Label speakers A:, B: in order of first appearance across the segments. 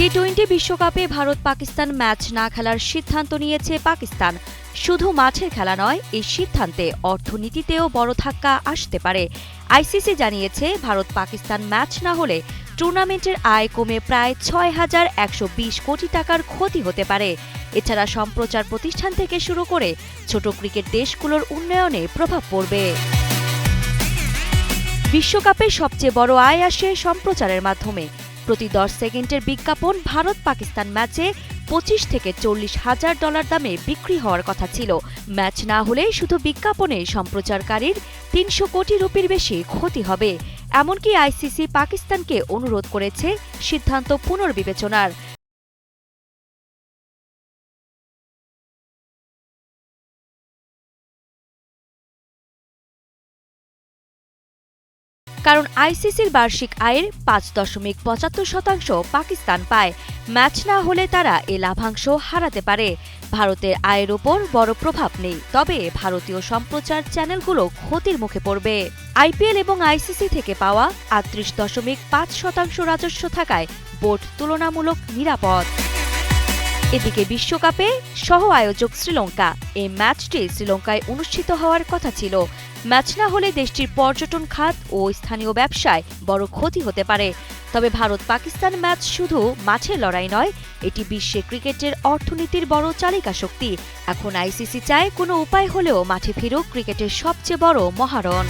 A: T twenty বিশ্বকাপে Bharat Pakistan match না খেলার সিদ্ধান্ত নিয়েছে পাকিস্তান। শুধু মাঠের খেলা নয়, এই সিদ্ধান্তে অর্থনীতিতেও বড় ধাক্কা আসতে পারে। আইসিসি জানিয়েছে, ভারত পাকিস্তান ম্যাচ না হলে টুর্নামেন্টের আয় কমে প্রায় ছয় হাজার একশো বিশ কোটি টাকার ক্ষতি হতে পারে। এছাড়া সম্প্রচার প্রতিষ্ঠান থেকে শুরু করে ছোট ক্রিকেট দেশগুলোর উন্নয়নে প্রভাব পড়বে। বিশ্বকাপের সবচেয়ে বড় আয় আসে সম্প্রচারের মাধ্যমে। প্রতি দশ সেকেন্ডের বিজ্ঞাপন ভারত পাকিস্তান ম্যাচে পঁচিশ থেকে চল্লিশ হাজার ডলার দামে বিক্রি হওয়ার কথা ছিল। ম্যাচ না হলে শুধু বিজ্ঞাপনে সম্প্রচারকারীর তিনশো কোটি রুপির বেশি ক্ষতি হবে। এমনকি আইসিসি পাকিস্তানকে অনুরোধ করেছে সিদ্ধান্ত পুনর্বিবেচনার। কারণ আইসিসির বার্ষিক আয়ের পাঁচ দশমিক পঁচাত্তর শতাংশ পাকিস্তান পায়। ম্যাচ না হলে তারা এ লাভাংশ হারাতে পারে। ভারতের আয়ের ওপর বড় প্রভাব নেই। তবে ভারতীয় সম্প্রচার চ্যানেলগুলো ক্ষতির মুখে পড়বে। আইপিএল এবং আইসিসি থেকে পাওয়া আটত্রিশ দশমিক পাঁচ শতাংশ রাজস্ব থাকায় বোর্ড তুলনামূলক নিরাপদ। এদিকে বিশ্বকাপে সহ আয়োজক শ্রীলঙ্কা। এই ম্যাচটি শ্রীলঙ্কায় অনুষ্ঠিত হওয়ার কথা ছিল। ম্যাচ না হলে দেশটির পর্যটন খাত ও স্থানীয় ব্যবসায় বড় ক্ষতি হতে পারে। তবে ভারত পাকিস্তান ম্যাচ শুধু মাঠের লড়াই নয়, এটি বিশ্বে ক্রিকেটের অর্থনীতির বড় চালিকা শক্তি। এখন আইসিসি চায় কোনো উপায় হলেও মাঠে ফিরুক ক্রিকেটের সবচেয়ে বড় মহারণ।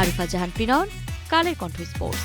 A: আরিফা জাহান, পিনন, কালের কণ্ঠ স্পোর্টস